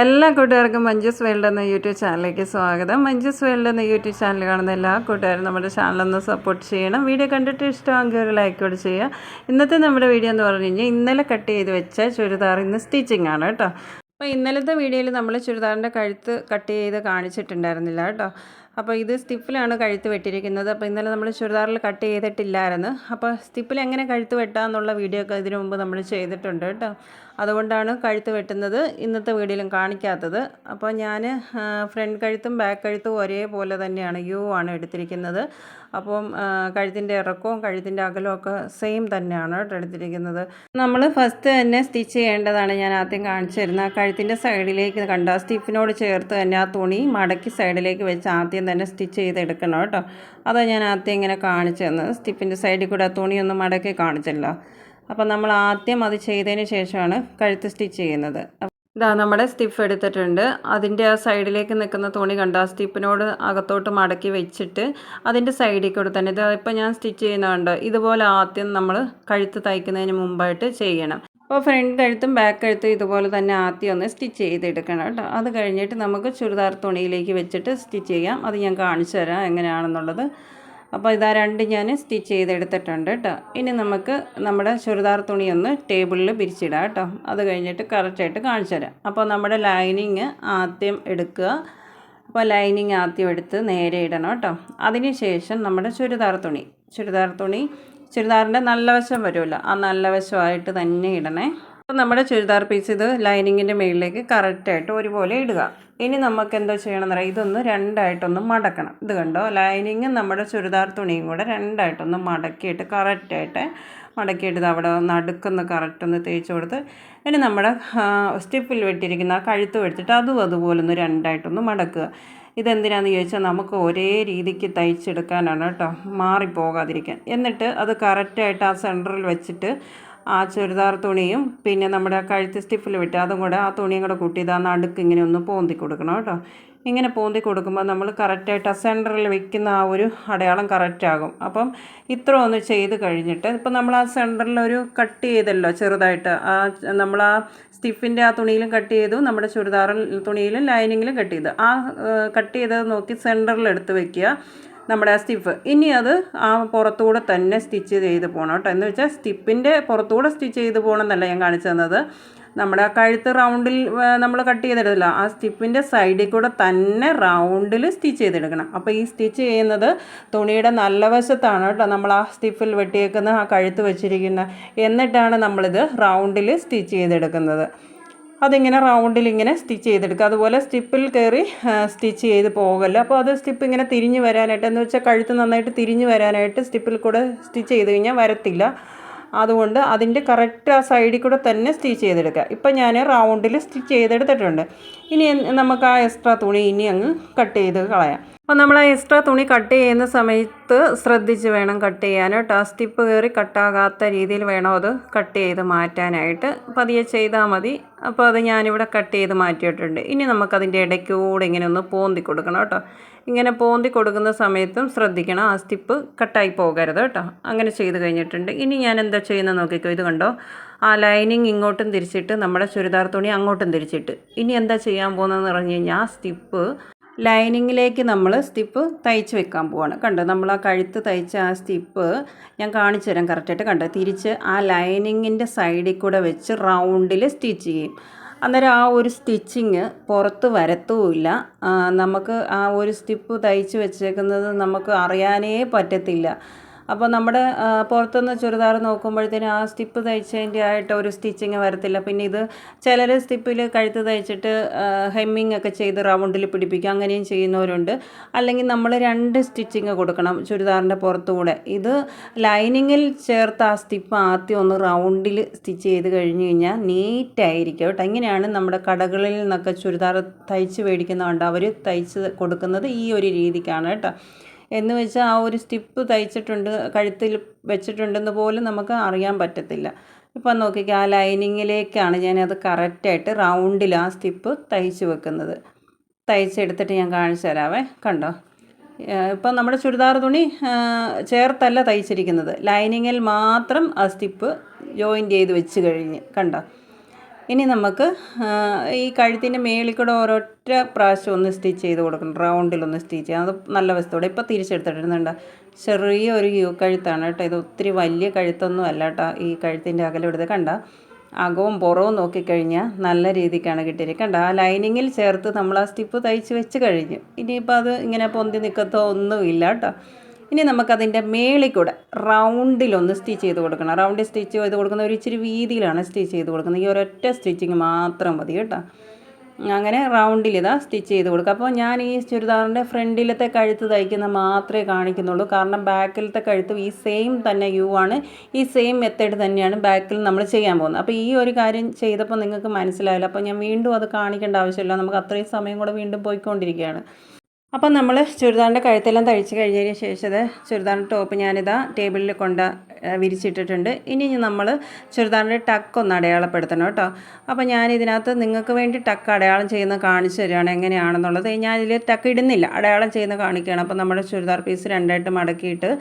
എല്ലാ കൂട്ടുകാർക്കും മഞ്ജുസ് വേൾഡ് എന്ന യൂട്യൂബ് ചാനലിലേക്ക് സ്വാഗതം. മഞ്ജുസ് വേൾഡ് എന്ന യൂട്യൂബ് ചാനൽ കാണുന്ന എല്ലാ കൂട്ടുകാരും നമ്മുടെ ചാനലൊന്ന് സപ്പോർട്ട് ചെയ്യണം. വീഡിയോ കണ്ടിട്ട് ഇഷ്ടമാണെങ്കിൽ ഒരു ലൈക്ക് കൂടി ചെയ്യുക. ഇന്നത്തെ നമ്മുടെ വീഡിയോ എന്ന് പറഞ്ഞു കഴിഞ്ഞാൽ ഇന്നലെ കട്ട് ചെയ്ത് വെച്ച ചുരിദാർ ഇന്ന് സ്റ്റിച്ചിങ് ആണ് കേട്ടോ. അപ്പോൾ ഇന്നലത്തെ വീഡിയോയിൽ നമ്മൾ ചുരിദാറിന്റെ കഴുത്ത് കട്ട് ചെയ്ത് കാണിച്ചിട്ടുണ്ടായിരുന്നില്ല കേട്ടോ. അപ്പോൾ ഇത് സ്റ്റിപ്പിലാണ് കഴുത്ത് വെട്ടിയിരിക്കുന്നത്. അപ്പോൾ ഇന്നലെ നമ്മൾ ചുരിദാറിൽ കട്ട് ചെയ്തിട്ടില്ലായിരുന്നു. അപ്പോൾ സ്റ്റിപ്പിൽ എങ്ങനെ കഴുത്ത് വെട്ടാമെന്നുള്ള വീഡിയോ ഒക്കെ ഇതിനു മുമ്പ് നമ്മൾ ചെയ്തിട്ടുണ്ട് കേട്ടോ. അതുകൊണ്ടാണ് കഴുത്ത് വെട്ടുന്നത് ഇന്നത്തെ വീഡിയോയിലും കാണിക്കാത്തത്. അപ്പോൾ ഞാൻ ഫ്രണ്ട് കഴുത്തും ബാക്ക് കഴുത്തും ഒരേപോലെ തന്നെയാണ് യു ആണ് എടുത്തിരിക്കുന്നത്. അപ്പം കഴുത്തിന്റെ ഇറക്കവും കഴുത്തിന്റെ അകലവും ഒക്കെ സെയിം തന്നെയാണ് എടുത്തിരിക്കുന്നത്. നമ്മൾ ഫസ്റ്റ് തന്നെ സ്റ്റിച്ച് ചെയ്യേണ്ടതാണ് ഞാൻ ആദ്യം കാണിച്ചു തരുന്നത്. കഴുത്തിന്റെ സൈഡിലേക്ക് കണ്ട? സ്റ്റിഫിനോട് ചേർത്ത് തന്നെ ആ തുണി മടക്കി സൈഡിലേക്ക് വെച്ച് ആദ്യം തന്നെ സ്റ്റിച്ച് ചെയ്തെടുക്കണം കേട്ടോ. അതാണ് ഞാൻ ആദ്യം ഇങ്ങനെ കാണിച്ചു തന്നത്. സ്റ്റിഫിന്റെ സൈഡിൽ കൂടെ ആ തുണിയൊന്നും മടക്കി കാണിച്ചല്ലോ. അപ്പോൾ നമ്മൾ ആദ്യം അത് ചെയ്തതിന് ശേഷമാണ് കഴുത്ത് സ്റ്റിച്ച് ചെയ്യുന്നത്. ഇതാ നമ്മുടെ സ്റ്റിഫ് എടുത്തിട്ടുണ്ട്. അതിന്റെ ആ സൈഡിലേക്ക് നിൽക്കുന്ന തുണി കണ്ട? ആ സ്റ്റിപ്പിനോട് അകത്തോട്ട് മടക്കി വെച്ചിട്ട് അതിന്റെ സൈഡിൽ കൂടെ തന്നെ. ഇത് ഇപ്പോൾ ഞാൻ സ്റ്റിച്ച് ചെയ്യുന്നുണ്ട് ഇതുപോലെ ആദ്യം നമ്മൾ കഴുത്ത് തയ്ക്കുന്നതിന് മുമ്പായിട്ട് ചെയ്യണം. അപ്പോൾ ഫ്രണ്ട് കഴുത്തും ബാക്ക് കഴുത്തും ഇതുപോലെ തന്നെ ആദ്യം ഒന്ന് സ്റ്റിച്ച് ചെയ്തെടുക്കണം കേട്ടോ. അത് കഴിഞ്ഞിട്ട് നമുക്ക് ചുരിദാർ തുണിയിലേക്ക് വെച്ചിട്ട് സ്റ്റിച്ച് ചെയ്യാം. അത് ഞാൻ കാണിച്ചു തരാം എങ്ങനെയാണെന്നുള്ളത്. അപ്പോൾ ഇതാ രണ്ട് ഞാൻ സ്റ്റിച്ച് ചെയ്തെടുത്തിട്ടുണ്ട് കേട്ടോ. ഇനി നമുക്ക് നമ്മുടെ ചുരിദാർ തുണി ഒന്ന് ടേബിളിൽ പിരിച്ചിടാം കേട്ടോ. അത് കഴിഞ്ഞിട്ട് കറക്റ്റായിട്ട് കാണിച്ചു തരാം. അപ്പോൾ നമ്മുടെ ലൈനിങ് ആദ്യം എടുക്കുക. അപ്പോൾ ലൈനിങ് ആദ്യം എടുത്ത് നേരെ ഇടണം കേട്ടോ. അതിന് ശേഷം നമ്മുടെ ചുരിദാർ തുണി. ചുരിദാർ തുണി ചുരിദാറിന്റെ നല്ല വശം വരുമല്ലോ. ആ നല്ല വശമായിട്ട് തന്നെ ഇടണേ. അപ്പോൾ നമ്മുടെ ചുരിദാർ പീസ് ഇത് ലൈനിങ്ങിന്റെ മുകളിലേക്ക് കറക്റ്റായിട്ട് ഒരുപോലെ ഇടുക. ഇനി നമുക്ക് എന്തോ ചെയ്യണമെന്ന് പറയാം ഇതൊന്ന് രണ്ടായിട്ടൊന്ന് മടക്കണം. ഇത് കണ്ടോ? ലൈനിങ്ങും നമ്മുടെ ചുരിദാർ തുണിയും കൂടെ രണ്ടായിട്ടൊന്ന് മടക്കിയിട്ട് കറക്റ്റായിട്ട് മടക്കിയിട്ട് അവിടെ നടുക്കൊന്ന് കറക്റ്റ് ഒന്ന് തേച്ച് കൊടുത്ത് ഇനി നമ്മുടെ സ്റ്റിപ്പിൽ വെട്ടിയിരിക്കുന്ന ആ കഴുത്ത് വെച്ചിട്ട് അതും അതുപോലെ ഒന്ന് രണ്ടായിട്ടൊന്ന് മടക്കുക. ഇതെന്തിനാന്ന് ചോദിച്ചാൽ നമുക്ക് ഒരേ രീതിക്ക് തയ്ച്ചെടുക്കാനാണ് കേട്ടോ. മാറിപ്പോകാതിരിക്കാൻ. എന്നിട്ട് അത് കറക്റ്റായിട്ട് ആ സെന്ററിൽ വെച്ചിട്ട് ആ ചുരിദാർ തുണിയും പിന്നെ നമ്മുടെ കഴുത്ത് സ്റ്റിഫിൽ വിട്ട് അതും കൂടെ ആ തുണിയും കൂടെ കൂട്ടി ഇതാ നടുക്ക് ഇങ്ങനെ ഒന്ന് പോന്തി കൊടുക്കണം കേട്ടോ. ഇങ്ങനെ പോന്തി കൊടുക്കുമ്പോൾ നമ്മൾ കറക്റ്റായിട്ട് ആ സെന്ററിൽ വെക്കുന്ന ആ ഒരു അടയാളം കറക്റ്റാകും അപ്പം ഇത്ര ഒന്ന് ചെയ്ത് കഴിഞ്ഞിട്ട് ഇപ്പം നമ്മൾ ആ സെന്ററിൽ ഒരു കട്ട് ചെയ്തല്ലോ ചെറുതായിട്ട്. ആ നമ്മൾ ആ സ്റ്റിഫിന്റെ ആ തുണിയിലും കട്ട് ചെയ്തു നമ്മുടെ ചുരിദാറിൽ തുണിയിലും ലൈനിങ്ങിലും കട്ട് ചെയ്തു. ആ കട്ട് ചെയ്തത് നോക്കി സെന്ററിൽ എടുത്ത് വെക്കുക. നമ്മുടെ സ്റ്റിഫ് ഇനി അത് ആ പുറത്തുകൂടെ തന്നെ സ്റ്റിച്ച് ചെയ്ത് പോകണം കേട്ടോ. എന്ന് വെച്ചാൽ സ്റ്റിപ്പിന്റെ പുറത്തുകൂടെ സ്റ്റിച്ച് ചെയ്ത് പോകണം എന്നല്ല ഞാൻ കാണിച്ചു തന്നത്. നമ്മുടെ കഴുത്ത് റൗണ്ടിൽ നമ്മൾ കട്ട് ചെയ്തെടുത്തില്ല. ആ സ്റ്റിപ്പിന്റെ സൈഡിൽ കൂടെ തന്നെ റൗണ്ടിൽ സ്റ്റിച്ച് ചെയ്തെടുക്കണം. അപ്പോൾ ഈ സ്റ്റിച്ച് ചെയ്യുന്നത് തുണിയുടെ നല്ല വശത്താണ് കേട്ടോ. നമ്മൾ ആ സ്റ്റിഫിൽ വെട്ടിയേക്കുന്ന ആ കഴുത്ത് വെച്ചിരിക്കുന്ന. എന്നിട്ടാണ് നമ്മളിത് റൗണ്ടിൽ സ്റ്റിച്ച് ചെയ്തെടുക്കുന്നത്. അതിങ്ങനെ റൗണ്ടിൽ ഇങ്ങനെ സ്റ്റിച്ച് ചെയ്തെടുക്കുക. അതുപോലെ സ്റ്റിപ്പിൽ കയറി സ്റ്റിച്ച് ചെയ്ത് പോകല്ല. അപ്പോൾ അത് സ്റ്റിപ്പ് ഇങ്ങനെ തിരിഞ്ഞ് വരാനായിട്ട് എന്ന് വെച്ചാൽ കഴുത്ത് നന്നായിട്ട് തിരിഞ്ഞ് വരാനായിട്ട് സ്റ്റിപ്പിൽ കൂടെ സ്റ്റിച്ച് ചെയ്ത് കഴിഞ്ഞാൽ വരത്തില്ല. അതുകൊണ്ട് അതിന്റെ കറക്റ്റ് ആ സൈഡിൽ കൂടെ തന്നെ സ്റ്റിച്ച് ചെയ്തെടുക്കുക. ഇപ്പം ഞാൻ റൗണ്ടിൽ സ്റ്റിച്ച് ചെയ്തെടുത്തിട്ടുണ്ട്. ഇനി നമുക്ക് ആ എക്സ്ട്രാ തുണി ഇനി അങ്ങ് കട്ട് ചെയ്ത് കളയാം. അപ്പോൾ നമ്മൾ ആ എക്സ്ട്രാ തുണി കട്ട് ചെയ്യുന്ന സമയത്ത് ശ്രദ്ധിച്ച് വേണം കട്ട് ചെയ്യാൻ. കേട്ടോ. സ്റ്റിപ്പ് കയറി കട്ടാകാത്ത രീതിയിൽ വേണം അത് കട്ട് ചെയ്ത് മാറ്റാനായിട്ട്. പതിയെ ചെയ്താൽ മതി. അപ്പോൾ അത് ഞാനിവിടെ കട്ട് ചെയ്ത് മാറ്റിയിട്ടുണ്ട്. ഇനി നമുക്കതിന്റെ ഇടയ്ക്കൂടെ ഇങ്ങനെ ഒന്ന് പോന്തി കൊടുക്കണം കേട്ടോ. ഇങ്ങനെ പോന്തി കൊടുക്കുന്ന സമയത്തും ശ്രദ്ധിക്കണം. ആ സ്റ്റിപ്പ് കട്ടായി പോകരുത് കേട്ടോ. അങ്ങനെ ചെയ്ത് കഴിഞ്ഞിട്ടുണ്ട്. ഇനി ഞാൻ എന്താ ചെയ്യുന്നത് നോക്കിക്കോ. ഇത് കണ്ടോ? ആ ലൈനിങ് ഇങ്ങോട്ടും തിരിച്ചിട്ട് നമ്മുടെ ചുരിദാർ തുണി അങ്ങോട്ടും തിരിച്ചിട്ട്. ഇനി എന്താ ചെയ്യാൻ പോകുന്നതെന്ന് പറഞ്ഞു കഴിഞ്ഞാൽ ആ സ്റ്റിപ്പ് ലൈനിങ്ങിലേക്ക് നമ്മൾ സ്റ്റിപ്പ് തയ്ച്ച് വെക്കാൻ പോവാണ്. കണ്ടോ? നമ്മൾ ആ കഴുത്ത് തയ്ച്ച ആ സ്റ്റിപ്പ് ഞാൻ കാണിച്ചു തരാം കറക്റ്റായിട്ട്. കണ്ടോ? തിരിച്ച് ആ ലൈനിങ്ങിന്റെ സൈഡിൽ കൂടെ വെച്ച് റൗണ്ടിൽ സ്റ്റിച്ച് ചെയ്യും. അന്നേരം ആ ഒരു സ്റ്റിച്ചിങ് പുറത്ത് വരത്തുമില്ല. നമുക്ക് ആ ഒരു സ്റ്റിപ്പ് തയ്ച്ച് വെച്ചേക്കുന്നത് നമുക്ക് അറിയാനേ പറ്റത്തില്ല. അപ്പോൾ നമ്മുടെ പുറത്തുനിന്ന് ചുരിദാർ നോക്കുമ്പോഴത്തേനും ആ സ്റ്റിപ്പ് തയ്ച്ചതിന്റെ ആയിട്ട് ഒരു സ്റ്റിച്ചിങ് വരത്തില്ല. പിന്നെ ഇത് ചിലർ സ്റ്റിപ്പിൽ കഴുത്ത് തയ്ച്ചിട്ട് ഹെമ്മിങ് ഒക്കെ ചെയ്ത് റൗണ്ടിൽ പിടിപ്പിക്കും. അങ്ങനെയും ചെയ്യുന്നവരുണ്ട്. അല്ലെങ്കിൽ നമ്മൾ രണ്ട് സ്റ്റിച്ചിങ് കൊടുക്കണം ചുരിദാറിന്റെ പുറത്തുകൂടെ. ഇത് ലൈനിങ്ങിൽ ചേർത്ത് ആ സ്റ്റിപ്പ് ആദ്യം ഒന്ന് റൗണ്ടിൽ സ്റ്റിച്ച് ചെയ്ത് കഴിഞ്ഞ് കഴിഞ്ഞാൽ നീറ്റായിരിക്കും കേട്ടോ. ഇങ്ങനെയാണ് നമ്മുടെ കടകളിൽ നിന്നൊക്കെ ചുരിദാർ തയ്ച്ച് മേടിക്കുന്നതുകൊണ്ട് അവർ തയ്ച്ച് കൊടുക്കുന്നത് ഈ ഒരു രീതിക്കാണ് കേട്ടോ. എന്ന് വെച്ചാൽ ആ ഒരു സ്റ്റിപ്പ് തയ്ച്ചിട്ടുണ്ട് കഴുത്തിൽ വെച്ചിട്ടുണ്ടെന്ന് പോലും നമുക്ക് അറിയാൻ പറ്റത്തില്ല. ഇപ്പം നോക്കിക്കുക ആ ലൈനിങ്ങിലേക്കാണ് ഞാനത് കറക്റ്റായിട്ട് റൗണ്ടിൽ ആ സ്റ്റിപ്പ് തയ്ച്ച് വെക്കുന്നത്. തയ്ച്ചെടുത്തിട്ട് ഞാൻ കാണിച്ചു തരാവേ കണ്ടോ? ഇപ്പം നമ്മുടെ ചുരിദാർ തുണി ചേർത്തല്ല തയ്ച്ചിരിക്കുന്നത്. ലൈനിങ്ങിൽ മാത്രം ആ സ്റ്റിപ്പ് ജോയിന്റ് ചെയ്ത് വെച്ച് കഴിഞ്ഞ് കണ്ടോ? ഇനി നമുക്ക് ഈ കഴുത്തിന്റെ മേളിൽ കൂടെ ഒരൊറ്റ പ്രാവശ്യം ഒന്ന് സ്റ്റിച്ച് ചെയ്ത് കൊടുക്കണം. റൗണ്ടിലൊന്ന് സ്റ്റിച്ച് ചെയ്യാം. അത് നല്ല വസ്തുവിടെ ഇപ്പോൾ തിരിച്ചെടുത്തിടുന്നുണ്ട് ചെറിയ ഒരു യു കഴുത്താണ് കേട്ടോ. ഇത് ഒത്തിരി വലിയ കഴുത്തൊന്നും അല്ല കേട്ടോ ഈ കഴുത്തിന്റെ അകലം എടുത്ത് കണ്ട? അകവും പുറവും നോക്കിക്കഴിഞ്ഞാൽ നല്ല രീതിക്കാണ് കിട്ടിയിരിക്കണ്ട ആ ലൈനിങ്ങിൽ ചേർത്ത് നമ്മൾ ആ സ്റ്റിപ്പ് തയ്ച്ച് വെച്ച് കഴിഞ്ഞു. ഇനിയിപ്പോൾ അത് ഇങ്ങനെ പൊന്തി നിൽക്കത്തോ ഒന്നുമില്ല കേട്ടോ. ഇനി നമുക്കതിന്റെ മേളിൽ കൂടെ റൗണ്ടിലൊന്ന് സ്റ്റിച്ച് ചെയ്ത് കൊടുക്കണം. റൗണ്ടിൽ സ്റ്റിച്ച് ചെയ്ത് കൊടുക്കുന്ന ഒരു ഇച്ചിരി വീതിയിലാണ് സ്റ്റിച്ച് ചെയ്ത് കൊടുക്കുന്നത്. ഈ ഒരൊറ്റ സ്റ്റിച്ചിങ് മാത്രം മതി കേട്ടോ. അങ്ങനെ റൗണ്ടിൽ ഇതാ സ്റ്റിച്ച് ചെയ്ത് കൊടുക്കുക. അപ്പോൾ ഞാൻ ഈ ചുരിദാറിന്റെ ഫ്രണ്ടിലത്തെ കഴുത്ത് തയ്ക്കുന്ന മാത്രമേ കാണിക്കുന്നുള്ളൂ. കാരണം ബാക്കിലത്തെ കഴുത്തും ഈ സെയിം തന്നെ യു ആണ്. ഈ സെയിം മെത്തേഡ് തന്നെയാണ് ബാക്കിൽ നമ്മൾ ചെയ്യാൻ പോകുന്നത്. അപ്പോൾ ഈ ഒരു കാര്യം ചെയ്തപ്പോൾ നിങ്ങൾക്ക് മനസ്സിലായില്ല. അപ്പോൾ ഞാൻ വീണ്ടും അത് കാണിക്കേണ്ട ആവശ്യമില്ല. നമുക്ക് അത്രയും സമയം കൂടെ വീണ്ടും പോയിക്കൊണ്ടിരിക്കുകയാണ്. അപ്പം നമ്മൾ ചുരിദാറിന്റെ കഴുത്തെല്ലാം തഴിച്ച് കഴിഞ്ഞതിന് ശേഷം ചുരിദാറിന്റെ ടോപ്പ് ഞാനിതാ ടേബിളിൽ കൊണ്ട് വിരിച്ചിട്ടിട്ടുണ്ട്. ഇനി നമ്മൾ ചുരിദാറിന്റെ ടക്ക് ഒന്ന് അടയാളപ്പെടുത്തണം കേട്ടോ. അപ്പോൾ ഞാൻ ഇതിനകത്ത് നിങ്ങൾക്ക് വേണ്ടി ടക്ക് അടയാളം ചെയ്യുന്ന കാണിച്ചു തരികയാണ് എങ്ങനെയാണെന്നുള്ളത്. ഞാനിതിൽ ടക്ക് ഇടുന്നില്ല അടയാളം ചെയ്യുന്ന കാണിക്കുകയാണ്. അപ്പോൾ നമ്മുടെ ചുരിദാർ പീസ് രണ്ടായിട്ട് മടക്കിയിട്ട്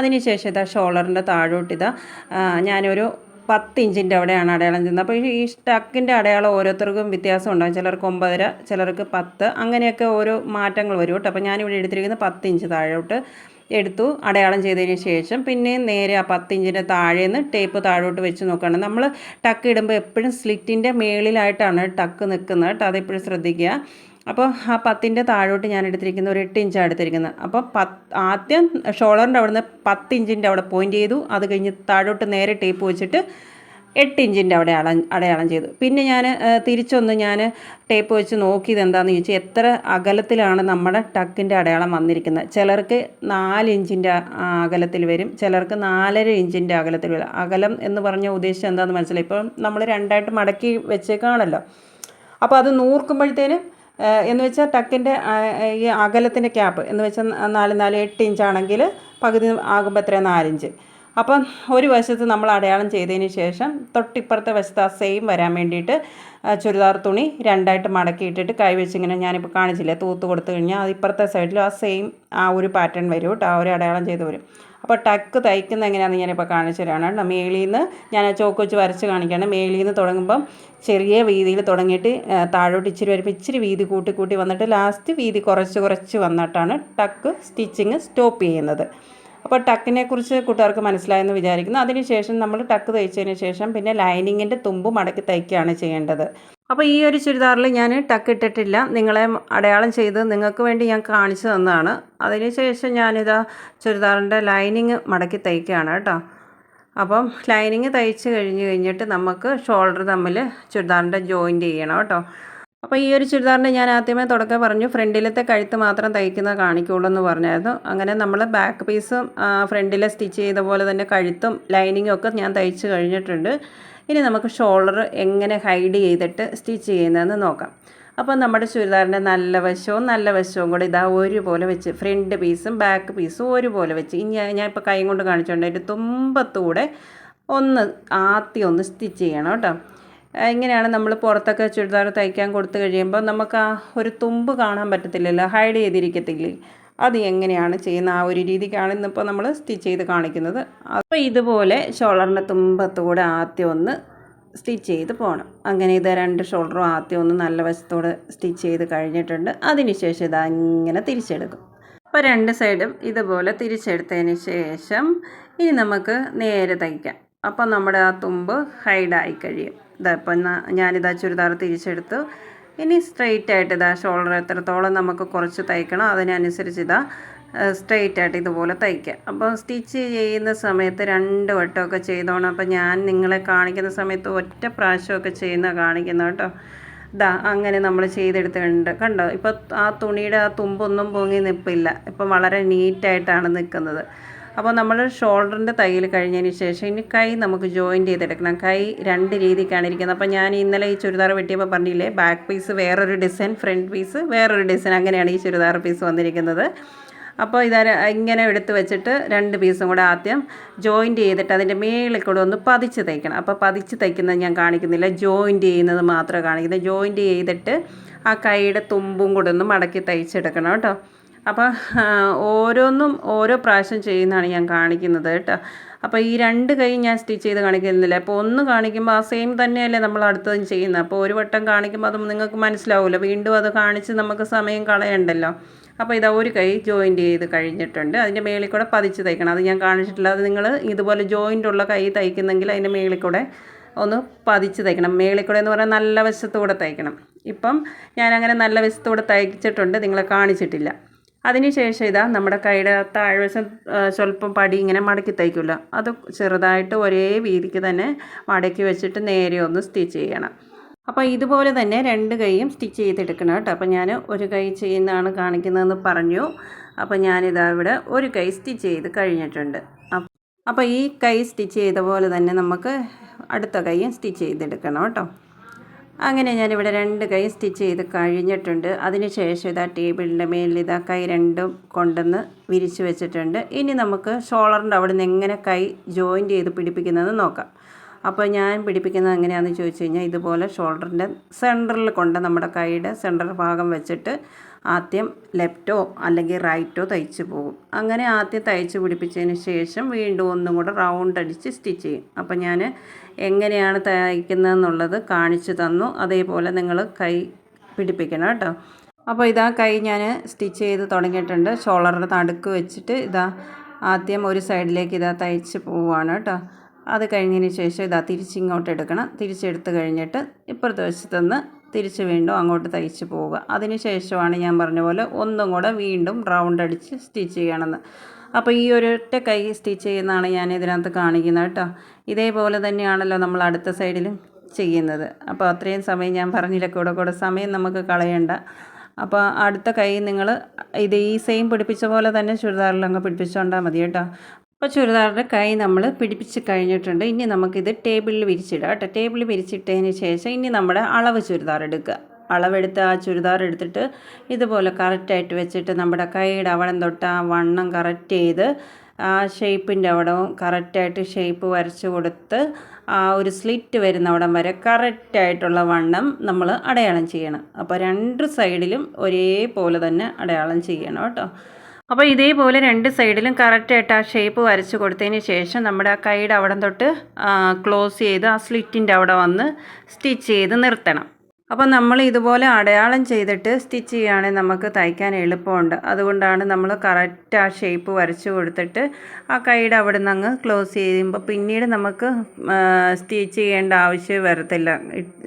അതിന് ശേഷം ഇതാ ഷോളറിന്റെ താഴോട്ടിതാ ഞാനൊരു പത്ത് ഇഞ്ചിന്റെ അവിടെയാണ് അടയാളം ചെയ്യുന്നത് അപ്പോൾ ഈ സ്റ്റക്കിന്റെ അടയാളം ഓരോരുത്തർക്കും വ്യത്യാസം ഉണ്ടാകും ചിലർക്ക് ഒമ്പതര ചിലർക്ക് പത്ത് അങ്ങനെയൊക്കെ ഓരോ മാറ്റങ്ങൾ വരും കേട്ടോ. അപ്പോൾ ഞാനിവിടെ എടുത്തിരിക്കുന്നത് പത്ത് ഇഞ്ച് താഴോട്ട് എടുത്തു അടയാളം ചെയ്തതിന് ശേഷം പിന്നെ നേരെ ആ പത്ത് ഇഞ്ചിന്റെ നിന്ന് ടേപ്പ് താഴോട്ട് വെച്ച് നോക്കുകയാണ്. നമ്മൾ ടക്ക് ഇടുമ്പോൾ എപ്പോഴും സ്ലിറ്റിന്റെ മേളിലായിട്ടാണ് ടക്ക് നിൽക്കുന്നത് കേട്ടോ. അതെപ്പോഴും ശ്രദ്ധിക്കുക. അപ്പോൾ ആ പത്തിന്റെ താഴോട്ട് ഞാൻ എടുത്തിരിക്കുന്ന ഒരു എട്ട് ഇഞ്ചാണ് എടുത്തിരിക്കുന്നത്. അപ്പോൾ പത്ത് ആദ്യം ഷോളറിന്റെ അവിടെ നിന്ന് പത്ത് ഇഞ്ചിന്റെ അവിടെ പോയിന്റ് ചെയ്തു. അത് കഴിഞ്ഞ് താഴോട്ട് നേരെ ടേപ്പ് വെച്ചിട്ട് എട്ട് ഇഞ്ചിന്റെ അവിടെ അട അടയാളം ചെയ്തു. പിന്നെ ഞാൻ തിരിച്ചൊന്ന് ഞാൻ ടേപ്പ് വെച്ച് നോക്കിയത് എന്താണെന്ന് ചോദിച്ചാൽ എത്ര അകലത്തിലാണ് നമ്മുടെ ടക്കിന്റെ അടയാളം വന്നിരിക്കുന്നത്. ചിലർക്ക് നാല് ഇഞ്ചിന്റെ അകലത്തിൽ വരും. ചിലർക്ക് നാലര ഇഞ്ചിന്റെ അകലത്തിൽ വരും. അകലം എന്ന് പറഞ്ഞ ഉദ്ദേശം എന്താണെന്ന് മനസ്സിലായി? ഇപ്പം നമ്മൾ രണ്ടായിട്ട് മടക്കി വെച്ചേക്കാണല്ലോ. അപ്പോൾ അത് നൂർക്കുമ്പോഴത്തേനും എന്ന് വെച്ചാൽ ടക്കിന്റെ ഈ അകലത്തിന്റെ ക്യാപ്പ് എന്ന് വെച്ചാൽ നാല് നാല് എട്ട് ഇഞ്ചാണെങ്കിൽ പകുതി ആകുമ്പോൾ എത്ര നാലിഞ്ച് അപ്പം ഒരു വശത്ത് നമ്മൾ അടയാളം ചെയ്തതിന് ശേഷം തൊട്ടിപ്പുറത്തെ വശത്ത് ആ സെയിം വരാൻ വേണ്ടിയിട്ട് ചുരിദാർ തുണി രണ്ടായിട്ട് മടക്കിയിട്ടിട്ട് ഇട്ടിട്ട് കൈ വെച്ച് ഇങ്ങനെ ഞാനിപ്പോൾ കാണിച്ചില്ലേ? തൂത്ത് കൊടുത്തു കഴിഞ്ഞാൽ അത് ഇപ്പുറത്തെ സൈഡിലും ആ സെയിം ആ ഒരു പാറ്റേൺ വരും കേട്ടോ. ആ ഒരു അടയാളം ചെയ്ത് വരും അപ്പോൾ ടക്ക് തയ്ക്കുന്ന എങ്ങനെയാണെന്ന് ഞാനിപ്പോൾ കാണിച്ചു തരാണ് കേട്ടോ. മേളിൽ നിന്ന് ഞാൻ ആ ചോക്ക് വെച്ച് വരച്ച് കാണിക്കുകയാണ് മേളിൽ നിന്ന് തുടങ്ങുമ്പം ചെറിയ വീതിയിൽ തുടങ്ങിയിട്ട് താഴോട്ട് ഇച്ചിരി വരുമ്പോൾ ഇച്ചിരി വീതി കൂട്ടി കൂട്ടി വന്നിട്ട് ലാസ്റ്റ് വീതി കുറച്ച് കുറച്ച് വന്നിട്ടാണ് ടക്ക് സ്റ്റിച്ചിങ് സ്റ്റോപ്പ് ചെയ്യുന്നത്. അപ്പോൾ ടക്കിനെ കുറിച്ച് കൂട്ടുകാർക്ക് മനസ്സിലായെന്ന് വിചാരിക്കുന്നു. അതിനുശേഷം നമ്മൾ ടക്ക് തയ്ച്ചതിന് ശേഷം പിന്നെ ലൈനിങ്ങിന്റെ തുമ്പ് മടക്കി തയ്ക്കുകയാണ് ചെയ്യേണ്ടത്. അപ്പോൾ ഈ ഒരു ചുരിദാറിൽ ഞാൻ ടക്ക് ഇട്ടിട്ടില്ല നിങ്ങളെ അടയാളം ചെയ്ത് നിങ്ങൾക്ക് വേണ്ടി ഞാൻ കാണിച്ചു തന്നതാണ്. അതിനുശേഷം ഞാനിതാ ചുരിദാറിന്റെ ലൈനിങ് മടക്കി തയ്ക്കുകയാണ് കേട്ടോ. അപ്പം ലൈനിങ് തയ്ച്ച് കഴിഞ്ഞ് കഴിഞ്ഞിട്ട് നമുക്ക് ഷോൾഡർ തമ്മിൽ ചുരിദാറിന്റെ ജോയിന്റ് ചെയ്യണം കേട്ടോ. അപ്പോൾ ഈ ഒരു ചുരിദാറിന്റെ ഞാൻ ആദ്യമേ തുടക്കം പറഞ്ഞു ഫ്രണ്ടിലത്തെ കഴുത്ത് മാത്രം തയ്ക്കുന്ന കാണിക്കുള്ളൂ എന്ന് പറഞ്ഞായിരുന്നു. അങ്ങനെ നമ്മൾ ബാക്ക് പീസും ഫ്രണ്ടിലെ സ്റ്റിച്ച് ചെയ്ത പോലെ തന്നെ കഴുത്തും ലൈനിങ്ങും ഒക്കെ ഞാൻ തയ്ച്ച് കഴിഞ്ഞിട്ടുണ്ട്. ഇനി നമുക്ക് ഷോൾഡർ എങ്ങനെ ഹൈഡ് ചെയ്തിട്ട് സ്റ്റിച്ച് ചെയ്യുന്നതെന്ന് നോക്കാം. അപ്പോൾ നമ്മുടെ ചുരിദാറിന്റെ നല്ല വശവും നല്ല വശവും കൂടെ ഇതാ ഒരുപോലെ വെച്ച് ഫ്രണ്ട് പീസും ബാക്ക് പീസും ഒരുപോലെ വെച്ച് ഇനി ഞാൻ ഇപ്പോൾ കൈ കൊണ്ട് കാണിച്ചുകൊണ്ട് അതിന്റെ തുമ്പത്തൂടെ ഒന്ന് ആത്തി ഒന്ന് സ്റ്റിച്ച് ചെയ്യണം കേട്ടോ. ഇങ്ങനെയാണ് നമ്മൾ പുറത്തൊക്കെ ചുരിദാർ തയ്ക്കാൻ കൊടുത്തു കഴിയുമ്പോൾ നമുക്ക് ആ ഒരു തുമ്പ് കാണാൻ പറ്റത്തില്ലല്ലോ ഹൈഡ് ചെയ്തിരിക്കത്തില്ലേ? അത് എങ്ങനെയാണ് ചെയ്യുന്ന ആ ഒരു രീതിക്കാണ് ഇന്നിപ്പോൾ നമ്മൾ സ്റ്റിച്ച് ചെയ്ത് കാണിക്കുന്നത്. അപ്പോൾ ഇതുപോലെ ഷോളറിന്റെ തുമ്പത്തൂടെ ആദ്യം ഒന്ന് സ്റ്റിച്ച് ചെയ്ത് പോകണം അങ്ങനെ ഇത് രണ്ട് ഷോൾഡറും ആദ്യം ഒന്ന് നല്ല വശത്തോടെ സ്റ്റിച്ച് ചെയ്ത് കഴിഞ്ഞിട്ടുണ്ട്. അതിനുശേഷം ഇത് അങ്ങനെ തിരിച്ചെടുക്കും. അപ്പോൾ രണ്ട് സൈഡും ഇതുപോലെ തിരിച്ചെടുത്തതിന് ശേഷം ഇനി നമുക്ക് നേരെ തയ്ക്കാം. അപ്പോൾ നമ്മുടെ ആ തുമ്പ് ഹൈഡായി കഴിയും. ഇതാ ഇപ്പം ഞാനിതാ ചുരിദാർ തിരിച്ചെടുത്തു. ഇനി സ്ട്രെയിറ്റ് ആയിട്ട് ഇതാ ഷോൾഡർ എത്രത്തോളം നമുക്ക് കുറച്ച് തയ്ക്കണം അതിനനുസരിച്ച് ഇതാ സ്ട്രെയിറ്റ് ആയിട്ട് ഇതുപോലെ തയ്ക്കുക അപ്പോൾ സ്റ്റിച്ച് ചെയ്യുന്ന സമയത്ത് രണ്ട് വട്ടമൊക്കെ ചെയ്തോണം. അപ്പോൾ ഞാൻ നിങ്ങളെ കാണിക്കുന്ന സമയത്ത് ഒറ്റ പ്രാവശ്യമൊക്കെ ചെയ്യുന്ന കാണിക്കുന്ന കേട്ടോ. ഇതാ അങ്ങനെ നമ്മൾ ചെയ്തെടുത്തിട്ടുണ്ട്. കണ്ടോ? ഇപ്പോൾ ആ തുണിയുടെ ആ തുമ്പൊന്നും പൊങ്ങി നിൽപ്പില്ല ഇപ്പം വളരെ നീറ്റായിട്ടാണ് നിൽക്കുന്നത്. അപ്പോൾ നമ്മൾ ഷോൾഡറിന്റെ തയ്യൽ കഴിഞ്ഞതിന് ശേഷം ഇനി കൈ നമുക്ക് ജോയിന്റ് ചെയ്തെടുക്കണം. കൈ രണ്ട് രീതിക്കാണ് ഇരിക്കുന്നത്. അപ്പോൾ ഞാൻ ഇന്നലെ ഈ ചുരിദാർ വെട്ടിയപ്പോൾ പറഞ്ഞില്ലേ ബാക്ക് പീസ് വേറൊരു ഡിസൈൻ ഫ്രണ്ട് പീസ് വേറൊരു ഡിസൈൻ. അങ്ങനെയാണ് ഈ ചുരിദാർ പീസ് വന്നിരിക്കുന്നത്. അപ്പോൾ ഇതാ ഇങ്ങനെ എടുത്ത് വെച്ചിട്ട് രണ്ട് പീസും കൂടെ ആദ്യം ജോയിന്റ് ചെയ്തിട്ട് അതിന്റെ മേളിൽ കൂടെ ഒന്ന് പതിച്ച് തയ്ക്കണം. അപ്പോൾ പതിച്ച് തയ്ക്കുന്നത് ഞാൻ കാണിക്കുന്നില്ല. ജോയിന്റ് ചെയ്യുന്നത് മാത്രമേ കാണിക്കുന്നത്. ജോയിന്റ് ചെയ്തിട്ട് ആ കൈയുടെ തുമ്പും കൂടെ ഒന്ന് മടക്കി തയ്ച്ചെടുക്കണം കേട്ടോ. അപ്പോൾ ഓരോന്നും ഓരോ പ്രാവശ്യം ചെയ്യുന്നതാണ് ഞാൻ കാണിക്കുന്നത് കേട്ടോ. അപ്പോൾ ഈ രണ്ട് കൈ ഞാൻ സ്റ്റിച്ച് ചെയ്ത് കാണിക്കുന്നില്ല. അപ്പോൾ ഒന്ന് കാണിക്കുമ്പോൾ ആ സെയിം തന്നെയല്ലേ നമ്മൾ അടുത്തതും ചെയ്യുന്നത്. അപ്പോൾ ഒരു വട്ടം കാണിക്കുമ്പോൾ അത് നിങ്ങൾക്ക് മനസ്സിലാവില്ല വീണ്ടും അത് കാണിച്ച് നമുക്ക് സമയം കളയണ്ടല്ലോ. അപ്പോൾ ഇതാ ഒരു കൈ ജോയിന്റ് ചെയ്ത് കഴിഞ്ഞിട്ടുണ്ട്. അതിന്റെ മേളിൽ കൂടെ പതിച്ച് തയ്ക്കണം. അത് ഞാൻ കാണിച്ചിട്ടില്ല. അത് നിങ്ങൾ ഇതുപോലെ ജോയിന്റ് ഉള്ള കൈ തയ്ക്കുന്നെങ്കിൽ അതിന്റെ മേളിൽ കൂടെ ഒന്ന് പതിച്ച് തയ്ക്കണം. മേളിൽ കൂടെ എന്ന് പറഞ്ഞാൽ നല്ല വശത്തൂടെ തയ്ക്കണം. ഇപ്പം ഞാനങ്ങനെ നല്ല വശത്തൂടെ തയ്ച്ചിട്ടുണ്ട്. നിങ്ങളെ കാണിച്ചിട്ടില്ല. അതിനുശേഷം ഇതാ നമ്മുടെ കൈയുടെ താഴ്വശം സ്വല്പം പടി ഇങ്ങനെ മടക്കി തയ്ക്കില്ല അത് ചെറുതായിട്ട് ഒരേ വീതിക്ക് തന്നെ മടക്കി വെച്ചിട്ട് നേരെ ഒന്ന് സ്റ്റിച്ച് ചെയ്യണം. അപ്പോൾ ഇതുപോലെ തന്നെ രണ്ട് കൈയും സ്റ്റിച്ച് ചെയ്തെടുക്കണം കേട്ടോ. അപ്പോൾ ഞാൻ ഒരു കൈ ചെയ്യുന്നതാണ് കാണിക്കുന്നതെന്ന് പറഞ്ഞു. അപ്പോൾ ഞാനിതാ ഇവിടെ ഒരു കൈ സ്റ്റിച്ച് ചെയ്ത് കഴിഞ്ഞിട്ടുണ്ട്. അപ്പോൾ ഈ കൈ സ്റ്റിച്ച് ചെയ്ത പോലെ തന്നെ നമുക്ക് അടുത്ത കൈയും സ്റ്റിച്ച് ചെയ്തെടുക്കണം കേട്ടോ. അങ്ങനെ ഞാനിവിടെ രണ്ട് കൈ സ്റ്റിച്ച് ചെയ്ത് കഴിഞ്ഞിട്ടുണ്ട്. അതിനുശേഷം ഇതാ ടേബിളിന്റെ മേലിൽ ഇതാ കൈ രണ്ടും കൊണ്ടുവന്ന് വിരിച്ച് വെച്ചിട്ടുണ്ട്. ഇനി നമുക്ക് ഷോളറിന്റെ അവിടെ നിന്ന് എങ്ങനെ കൈ ജോയിന്റ് ചെയ്ത് പിടിപ്പിക്കുന്നത് നോക്കാം. അപ്പോൾ ഞാൻ പിടിപ്പിക്കുന്നത് എങ്ങനെയാണെന്ന് ചോദിച്ചു കഴിഞ്ഞാൽ ഇതുപോലെ ഷോൾഡറിന്റെ സെന്ററിൽ കൊണ്ട് നമ്മുടെ കൈയുടെ സെന്റർ ഭാഗം വെച്ചിട്ട് ആദ്യം ലെഫ്റ്റോ അല്ലെങ്കിൽ റൈറ്റോ തയ്ച്ച് പോകും. അങ്ങനെ ആദ്യം തയ്ച്ച് പിടിപ്പിച്ചതിന് ശേഷം വീണ്ടും ഒന്നും കൂടെ റൗണ്ട് അടിച്ച് സ്റ്റിച്ച് ചെയ്യും. അപ്പോൾ ഞാൻ എങ്ങനെയാണ് തയ്ക്കുന്നതെന്നുള്ളത് കാണിച്ചു തന്നു. അതേപോലെ നിങ്ങൾ കൈ പിടിപ്പിക്കണം കേട്ടോ. അപ്പോൾ ഇതാ കൈ ഞാൻ സ്റ്റിച്ച് ചെയ്ത് തുടങ്ങിയിട്ടുണ്ട്. ഷോളറിന്റെ നടുക്ക് വെച്ചിട്ട് ഇതാ ആദ്യം ഒരു സൈഡിലേക്ക് ഇതാ തയ്ച്ച് പോവുകയാണ് കേട്ടോ. അത് കഴിഞ്ഞതിന് ശേഷം ഇതാ തിരിച്ചിങ്ങോട്ട് എടുക്കണം. തിരിച്ചെടുത്ത് കഴിഞ്ഞിട്ട് ഇപ്പുറത്ത് വെച്ച് വശത്തുനിന്ന് തിരിച്ച് വീണ്ടും അങ്ങോട്ട് തയ്ച്ച് പോവുക. അതിന് ശേഷമാണ് ഞാൻ പറഞ്ഞ പോലെ ഒന്നും കൂടെ വീണ്ടും റൗണ്ട് അടിച്ച് സ്റ്റിച്ച് ചെയ്യണമെന്ന്. അപ്പോൾ ഈ ഒരൊറ്റ കൈ സ്റ്റിച്ച് ചെയ്യുന്നതാണ് ഞാൻ ഇതിനകത്ത് കാണിക്കുന്നത് കേട്ടോ. ഇതേപോലെ തന്നെയാണല്ലോ നമ്മൾ അടുത്ത സൈഡിലും ചെയ്യുന്നത്. അപ്പോൾ അത്രയും സമയം ഞാൻ പറഞ്ഞില്ല. കൂടെ കൂടെ സമയം നമുക്ക് കളയണ്ട. അപ്പോൾ അടുത്ത കൈ നിങ്ങൾ ഇത് ഈ സെയിം പിടിപ്പിച്ച പോലെ തന്നെ ചുരിദാറിൽ അങ്ങ് പിടിപ്പിച്ചുകൊണ്ടാൽ മതി കേട്ടോ. അപ്പോൾ ചുരിദാറിന്റെ കൈ നമ്മൾ പിടിപ്പിച്ച് കഴിഞ്ഞിട്ടുണ്ട്. ഇനി നമുക്കിത് ടേബിളിൽ വിരിച്ചിടാം കേട്ടോ. ടേബിളിൽ വിരിച്ചിട്ടതിന് ശേഷം ഇനി നമ്മുടെ അളവ് ചുരിദാർ എടുക്കുക. അളവെടുത്ത് ആ ചുരിദാർ എടുത്തിട്ട് ഇതുപോലെ കറക്റ്റായിട്ട് വെച്ചിട്ട് നമ്മുടെ കൈയുടെ അവിടം തൊട്ട് ആ വണ്ണം കറക്റ്റ് ചെയ്ത് ആ ഷേപ്പിന്റെ അവിടവും കറക്റ്റായിട്ട് ഷേപ്പ് വരച്ച് കൊടുത്ത് ആ ഒരു സ്ലിറ്റ് വരുന്ന അവിടം വരെ കറക്റ്റായിട്ടുള്ള വണ്ണം നമ്മൾ അടയാളം ചെയ്യണം. അപ്പോൾ രണ്ട് സൈഡിലും ഒരേപോലെ തന്നെ അടയാളം ചെയ്യണം കേട്ടോ. അപ്പോൾ ഇതേപോലെ രണ്ട് സൈഡിലും കറക്റ്റായിട്ട് ആ ഷേപ്പ് വരച്ച് കൊടുത്തതിന് ശേഷം നമ്മുടെ ആ കൈയുടെ അവിടെ തൊട്ട് ക്ലോസ് ചെയ്ത് ആ സ്ലിറ്റിന്റെ അവിടെ വന്ന് സ്റ്റിച്ച് ചെയ്ത് നിർത്തണം. അപ്പോൾ നമ്മൾ ഇതുപോലെ അടയാളം ചെയ്തിട്ട് സ്റ്റിച്ച് ചെയ്യുകയാണെങ്കിൽ നമുക്ക് തയ്ക്കാൻ എളുപ്പമുണ്ട്. അതുകൊണ്ടാണ് നമ്മൾ കറക്റ്റ് ആ ഷേപ്പ് വരച്ച് കൊടുത്തിട്ട് ആ കൈയുടെ അവിടെ നിന്ന് അങ്ങ് ക്ലോസ് ചെയ്യുമ്പോൾ പിന്നീട് നമുക്ക് സ്റ്റിച്ച് ചെയ്യേണ്ട ആവശ്യം വരത്തില്ല.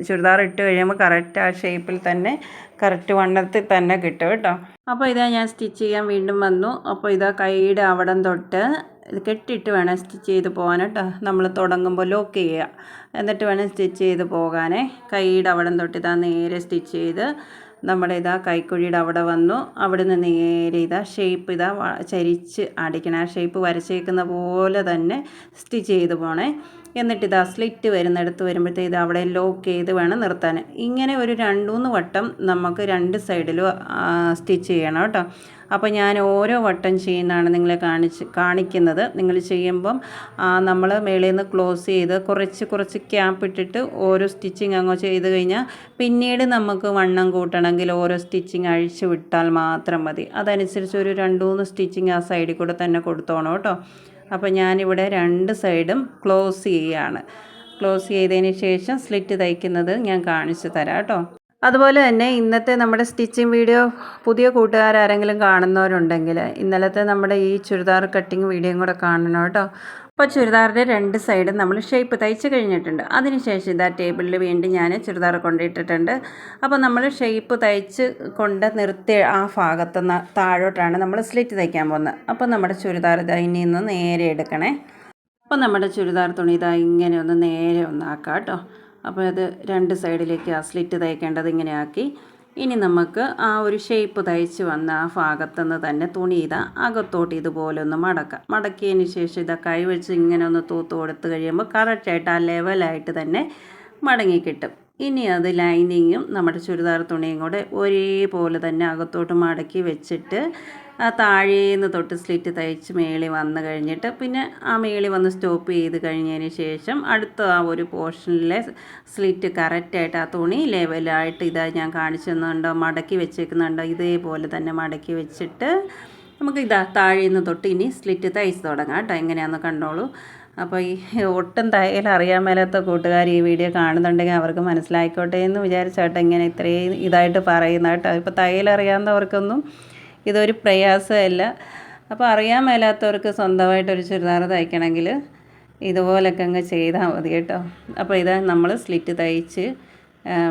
ചുരിദാർ ഇട്ട് കഴിയുമ്പോൾ കറക്റ്റ് ആ ഷേപ്പിൽ തന്നെ കറക്റ്റ് വണ്ണത്തിൽ തന്നെ കിട്ടും കേട്ടോ. അപ്പോൾ ഇതാ ഞാൻ സ്റ്റിച്ച് ചെയ്യാൻ വീണ്ടും വന്നു. അപ്പോൾ ഇതാ കൈയുടെ അവിടം തൊട്ട് കെട്ടിയിട്ട് വേണം സ്റ്റിച്ച് ചെയ്ത് പോകാൻ കേട്ടോ. നമ്മൾ തുടങ്ങുമ്പോൾ ലോക്ക് ചെയ്യുക. എന്നിട്ട് വേണം സ്റ്റിച്ച് ചെയ്ത് പോകാനേ. കൈയുടെ അവിടം തൊട്ട് ഇതാ നേരെ സ്റ്റിച്ച് ചെയ്ത് നമ്മുടെ ഇതാ കൈക്കുഴിയുടെ അവിടെ വന്നു. അവിടെ നിന്ന് നേരെ ഇതാ ഷേപ്പ് ഇതാ ചരിച്ച് അടിക്കണം. ആ ഷേപ്പ് വരച്ചേക്കുന്ന പോലെ തന്നെ സ്റ്റിച്ച് ചെയ്ത് പോണേ. എന്നിട്ട് ഇതാ സ്ലിറ്റ് വരുന്നിടത്ത് വരുമ്പോഴത്തേ ഇത് അവിടെ ലോക്ക് ചെയ്ത് വേണം നിർത്താൻ. ഇങ്ങനെ ഒരു രണ്ട് മൂന്ന് വട്ടം നമുക്ക് രണ്ട് സൈഡിലും സ്റ്റിച്ച് ചെയ്യണം കേട്ടോ. അപ്പോൾ ഞാൻ ഓരോ വട്ടം ചെയ്യുന്നതാണ് നിങ്ങളെ കാണിച്ച് കാണിക്കുന്നത്. നിങ്ങൾ ചെയ്യുമ്പം നമ്മൾ മേളിൽ നിന്ന് ക്ലോസ് ചെയ്ത് കുറച്ച് കുറച്ച് ക്യാപ്പ് ഇട്ടിട്ട് ഓരോ സ്റ്റിച്ചിങ് അങ്ങ് ചെയ്ത് കഴിഞ്ഞാൽ പിന്നീട് നമുക്ക് വണ്ണം കൂട്ടണമെങ്കിൽ ഓരോ സ്റ്റിച്ചിങ് അഴിച്ച് വിട്ടാൽ മാത്രം മതി. അതനുസരിച്ച് ഒരു രണ്ട് മൂന്ന് സ്റ്റിച്ചിങ് ആ സൈഡിൽ കൂടെ തന്നെ കൊടുത്തോണം കേട്ടോ. അപ്പോൾ ഞാനിവിടെ രണ്ട് സൈഡും ക്ലോസ് ചെയ്യുകയാണ്. ക്ലോസ് ചെയ്തതിന് ശേഷം സ്ലിറ്റ് തയ്ക്കുന്നത് ഞാൻ കാണിച്ചു തരാം കേട്ടോ. അതുപോലെ തന്നെ ഇന്നത്തെ നമ്മുടെ സ്റ്റിച്ചിങ് വീഡിയോ പുതിയ കൂട്ടുകാരാരെങ്കിലും കാണുന്നവരുണ്ടെങ്കിൽ ഇന്നലത്തെ നമ്മുടെ ഈ ചുരിദാർ കട്ടിങ് വീഡിയോയും കൂടെ കാണണം കേട്ടോ. അപ്പോൾ ചുരിദാറിന്റെ രണ്ട് സൈഡും നമ്മൾ ഷേപ്പ് തയ്ച്ച് കഴിഞ്ഞിട്ടുണ്ട്. അതിനുശേഷം ഇതാ ടേബിളിൽ വീണ്ടും ഞാൻ ചുരിദാർ കൊണ്ടിട്ടിട്ടുണ്ട്. അപ്പോൾ നമ്മൾ ഷേപ്പ് തയ്ച്ച് കൊണ്ട് നിർത്തിയ ആ ഭാഗത്ത് താഴോട്ടാണ് നമ്മൾ സ്ലിറ്റ് തയ്ക്കാൻ പോകുന്നത്. അപ്പോൾ നമ്മുടെ ചുരിദാർ ഇതാ ഇനി നിന്ന് നേരെ എടുക്കണേ. അപ്പോൾ നമ്മുടെ ചുരിദാർ തുണി ഇതാ ഇങ്ങനെ ഒന്ന് നേരെ ഒന്നാക്കാം കേട്ടോ. അപ്പോൾ അത് രണ്ട് സൈഡിലേക്ക് ആ സ്ലിറ്റ് തയ്ക്കേണ്ടത് ഇങ്ങനെ ആക്കി. ഇനി നമുക്ക് ആ ഒരു ഷേപ്പ് തയ്ച്ച് വന്ന ആ ഭാഗത്തുനിന്ന് തന്നെ തുണി ഇതാ അകത്തോട്ട് ഇതുപോലെ ഒന്ന് മടക്കാം. മടക്കിയതിന് ശേഷം ഇതാ കൈ വെച്ച് ഇങ്ങനെ ഒന്ന് തൂത്ത് കൊടുത്ത് കഴിയുമ്പോൾ കറക്റ്റായിട്ട് ആ ലെവലായിട്ട് തന്നെ മടങ്ങി കിട്ടും ഇനി അത് ലൈനിങ്ങും നമ്മുടെ ചുരിദാർ തുണിയും കൂടെ ഒരേപോലെ തന്നെ അകത്തോട്ട് മടക്കി വെച്ചിട്ട് ആ താഴേന്ന് തൊട്ട് സ്ലിറ്റ് തയ്ച്ച് മേളി വന്നു കഴിഞ്ഞിട്ട് പിന്നെ ആ മേളി വന്ന് സ്റ്റോപ്പ് ചെയ്ത് കഴിഞ്ഞതിന് ശേഷം അടുത്ത ആ ഒരു പോർഷനിലെ സ്ലിറ്റ് കറക്റ്റായിട്ട് ആ തുണി ലെവലായിട്ട് ഇതാ ഞാൻ കാണിച്ചു തന്നുണ്ടോ മടക്കി വെച്ചേക്കുന്നുണ്ടോ ഇതേപോലെ തന്നെ മടക്കി വെച്ചിട്ട് നമുക്ക് ഇതാ താഴേന്ന് തൊട്ട് ഇനി സ്ലിറ്റ് തയ്ച്ച് തുടങ്ങാം കേട്ടോ. എങ്ങനെയാണെന്ന് കണ്ടോളൂ. അപ്പോൾ ഈ ഒട്ടും തയ്യൽ അറിയാൻ മേലാത്ത കൂട്ടുകാർ ഈ വീഡിയോ കാണുന്നുണ്ടെങ്കിൽ അവർക്ക് മനസ്സിലായിക്കോട്ടെ എന്ന് വിചാരിച്ചാട്ടോ ഇങ്ങനെ ഇത്രയും ഇതായിട്ട് പറയുന്ന കേട്ടോ. ഇപ്പോൾ തയ്യൽ അറിയാവുന്നവർക്കൊന്നും ഇതൊരു പ്രയാസമല്ല. അപ്പോൾ അറിയാൻ മേലാത്തവർക്ക് സ്വന്തമായിട്ടൊരു ചുരിദാർ തയ്ക്കണമെങ്കിൽ ഇതുപോലൊക്കെ അങ്ങ് ചെയ്താൽ മതി കേട്ടോ. അപ്പോൾ ഇത് നമ്മൾ സ്ലിറ്റ് തയ്ച്ച്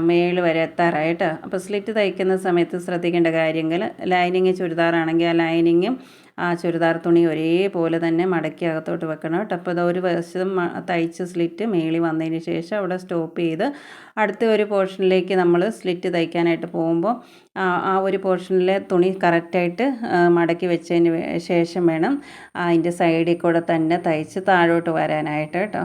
മേൾ വരെ എത്താറായിട്ടോ അപ്പോൾ സ്ലിറ്റ് തയ്ക്കുന്ന സമയത്ത് ശ്രദ്ധിക്കേണ്ട കാര്യങ്ങൾ ലൈനിങ് ചുരിദാറാണെങ്കിൽ ആ ലൈനിങ്ങും ആ ചുരിദാർ തുണി ഒരേപോലെ തന്നെ മടക്കി അകത്തോട്ട് വെക്കണം കേട്ടോ. അപ്പോൾ ഇത് ഒരു വശം തയ്ച്ച് സ്ലിറ്റ് മേളി വന്നതിന് ശേഷം അവിടെ സ്റ്റോപ്പ് ചെയ്ത് അടുത്ത ഒരു പോർഷനിലേക്ക് നമ്മൾ സ്ലിറ്റ് തയ്ക്കാനായിട്ട് പോകുമ്പോൾ ആ ഒരു പോർഷനിലെ തുണി കറക്റ്റായിട്ട് മടക്കി വെച്ചതിന് ശേഷം വേണം അതിന്റെ സൈഡിൽ കൂടെ തന്നെ തയ്ച്ച് താഴോട്ട് വരാനായിട്ട് കേട്ടോ.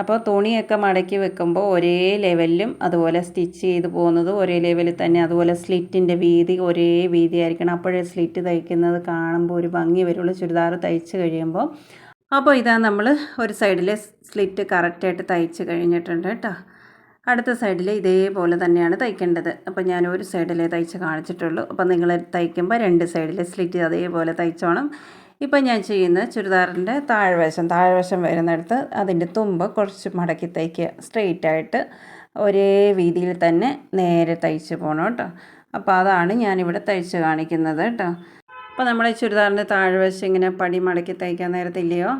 അപ്പോൾ തുണിയൊക്കെ മടക്കി വെക്കുമ്പോൾ ഒരേ ലെവലിലും അതുപോലെ സ്റ്റിച്ച് ചെയ്ത് പോകുന്നത് ഒരേ ലെവലിൽ തന്നെ അതുപോലെ സ്ലിറ്റിന്റെ വീതി ഒരേ വീതി ആയിരിക്കണം അപ്പോഴേ സ്ലിറ്റ് തയ്ക്കുന്നത് കാണുമ്പോൾ ഒരു ഭംഗി വരുള്ളൂ. ചുരിദാർ തയ്ച്ച് കഴിയുമ്പോൾ അപ്പോൾ ഇതാ നമ്മൾ ഒരു സൈഡിലെ സ്ലിറ്റ് കറക്റ്റായിട്ട് തയ്ച്ച് കഴിഞ്ഞിട്ടുണ്ട് കേട്ടോ അടുത്ത സൈഡിൽ ഇതേപോലെ തന്നെയാണ് തയ്ക്കേണ്ടത്. അപ്പോൾ ഞാൻ ഒരു സൈഡിലേ തയ്ച്ച് കാണിച്ചിട്ടുള്ളൂ. അപ്പോൾ നിങ്ങൾ തയ്ക്കുമ്പോൾ രണ്ട് സൈഡിലെ സ്ലിറ്റ് അതേപോലെ തയ്ച്ചോണം. ഇപ്പം ഞാൻ ചെയ്യുന്ന ചുരിദാറിന്റെ താഴ്വശം താഴ്വശം വരുന്നിടത്ത് അതിന്റെ തുമ്പ് കുറച്ച് മടക്കി തയ്ക്കുക. സ്ട്രെയിറ്റ് ആയിട്ട് ഒരേ രീതിയിൽ തന്നെ നേരെ തയ്ച്ച് പോകണം കേട്ടോ. അപ്പോൾ അതാണ് ഞാനിവിടെ തയ്ച്ച് കാണിക്കുന്നത് കേട്ടോ. അപ്പോൾ നമ്മുടെ ചുരിദാറിന്റെ താഴ്വശം ഇങ്ങനെ പടി മടക്കി തയ്ക്കാൻ നേരത്തില്ലയോ?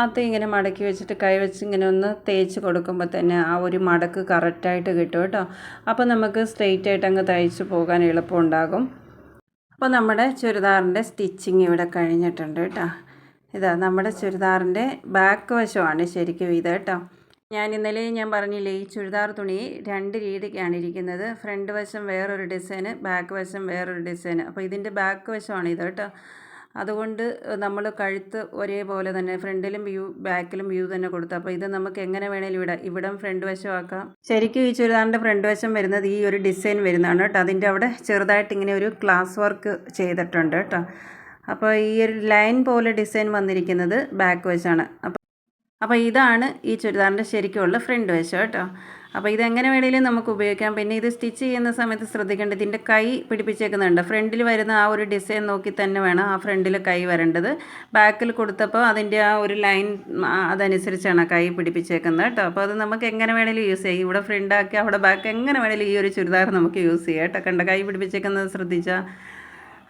അത് ഇങ്ങനെ മടക്കി വെച്ചിട്ട് കൈ വെച്ച് ഇങ്ങനെ ഒന്ന് തേച്ച് കൊടുക്കുമ്പോൾ തന്നെ ആ ഒരു മടക്ക് കറക്റ്റായിട്ട് കിട്ടും കേട്ടോ. അപ്പോൾ നമുക്ക് സ്ട്രെയിറ്റ് ആയിട്ട് അങ്ങ് തയ്ച്ച് പോകാൻ എളുപ്പമുണ്ടാകും അപ്പോൾ നമ്മുടെ ചുരിദാറിന്റെ സ്റ്റിച്ചിങ് ഇവിടെ കഴിഞ്ഞിട്ടുണ്ട് കേട്ടോ. ഇതാ നമ്മുടെ ചുരിദാറിന്റെ ബാക്ക് വശമാണ് ശരിക്കും ഇത് കേട്ടോ. ഞാൻ ഇന്നലെ ഞാൻ പറഞ്ഞില്ലേ ഈ ചുരിദാർ തുണി രണ്ട് രീതിക്കാണ് ഇരിക്കുന്നത്. ഫ്രണ്ട് വശം വേറൊരു ഡിസൈന് ബാക്ക് വശം വേറൊരു ഡിസൈന് അപ്പോൾ ഇതിന്റെ ബാക്ക് വശമാണ് ഇത് കേട്ടോ. അതുകൊണ്ട് നമ്മൾ കഴുത്ത് ഒരേപോലെ തന്നെ ഫ്രണ്ടിലും വ്യൂ ബാക്കിലും വ്യൂ തന്നെ കൊടുത്തു. അപ്പോൾ ഇത് നമുക്ക് എങ്ങനെ വേണേലും ഇവിടെ ഇവിടം ഫ്രണ്ട് വശമാക്കാം ശരിക്കും ഈ ചുരിദാറിന്റെ ഫ്രണ്ട് വശം വരുന്നത് ഈ ഒരു ഡിസൈൻ വരുന്നതാണ് കേട്ടോ. അതിന്റെ അവിടെ ചെറുതായിട്ട് ഇങ്ങനെ ഒരു ക്ലാസ് വർക്ക് ചെയ്തിട്ടുണ്ട് കേട്ടോ. അപ്പോൾ ഈ ഒരു ലൈൻ പോലെ ഡിസൈൻ വന്നിരിക്കുന്നത് ബാക്ക് വശമാണ് അപ്പോൾ അപ്പോൾ ഇതാണ് ഈ ചുരിദാറിന്റെ ശരിക്കുമുള്ള ഫ്രണ്ട് വശം കേട്ടോ. അപ്പോൾ ഇതെങ്ങനെ വേണമെങ്കിലും നമുക്ക് ഉപയോഗിക്കാം. പിന്നെ ഇത് സ്റ്റിച്ച് ചെയ്യുന്ന സമയത്ത് ശ്രദ്ധിക്കേണ്ടത് ഇതിന്റെ കൈ പിടിപ്പിച്ചേക്കുന്നുണ്ട് ഫ്രണ്ടിൽ വരുന്ന ആ ഒരു ഡിസൈൻ നോക്കി തന്നെ വേണം ആ ഫ്രണ്ടിൽ കൈ വരേണ്ടത്. ബാക്കിൽ കൊടുത്തപ്പോൾ അതിന്റെ ആ ഒരു ലൈൻ അതനുസരിച്ചാണ് കൈ പിടിപ്പിച്ചേക്കുന്നത് കേട്ടോ. അപ്പോൾ അത് നമുക്ക് എങ്ങനെ വേണമെങ്കിലും യൂസ് ചെയ്യാം. ഇവിടെ ഫ്രണ്ടാക്കി അവിടെ ബാക്ക് എങ്ങനെ വേണമെങ്കിലും ഈ ഒരു ചുരിദാർ നമുക്ക് യൂസ് ചെയ്യാം കേട്ടോ. കണ്ട? കൈ പിടിപ്പിച്ചേക്കുന്നത് ശ്രദ്ധിച്ചാൽ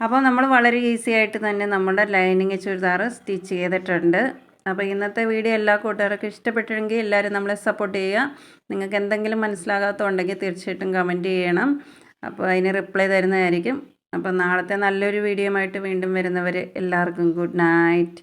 അപ്പോൾ നമ്മൾ വളരെ ഈസി ആയിട്ട് തന്നെ നമ്മുടെ ലൈനിങ് ചുരിദാർ സ്റ്റിച്ച് ചെയ്തിട്ടുണ്ട്. അപ്പോൾ ഇന്നത്തെ വീഡിയോ എല്ലാ കൂട്ടുകാർക്കും ഇഷ്ടപ്പെട്ടിട്ടുണ്ടെങ്കിൽ എല്ലാവരും നമ്മളെ സപ്പോർട്ട് ചെയ്യുക. നിങ്ങൾക്ക് എന്തെങ്കിലും മനസ്സിലാകാത്തതുണ്ടെങ്കിൽ തീർച്ചയായിട്ടും കമന്റ് ചെയ്യണം. അപ്പോൾ അതിന് റിപ്ലൈ തരുന്നതായിരിക്കും. അപ്പോൾ നാളത്തെ നല്ലൊരു വീഡിയോ ആയിട്ട് വീണ്ടും വരുന്നവർ എല്ലാവർക്കും ഗുഡ് നൈറ്റ്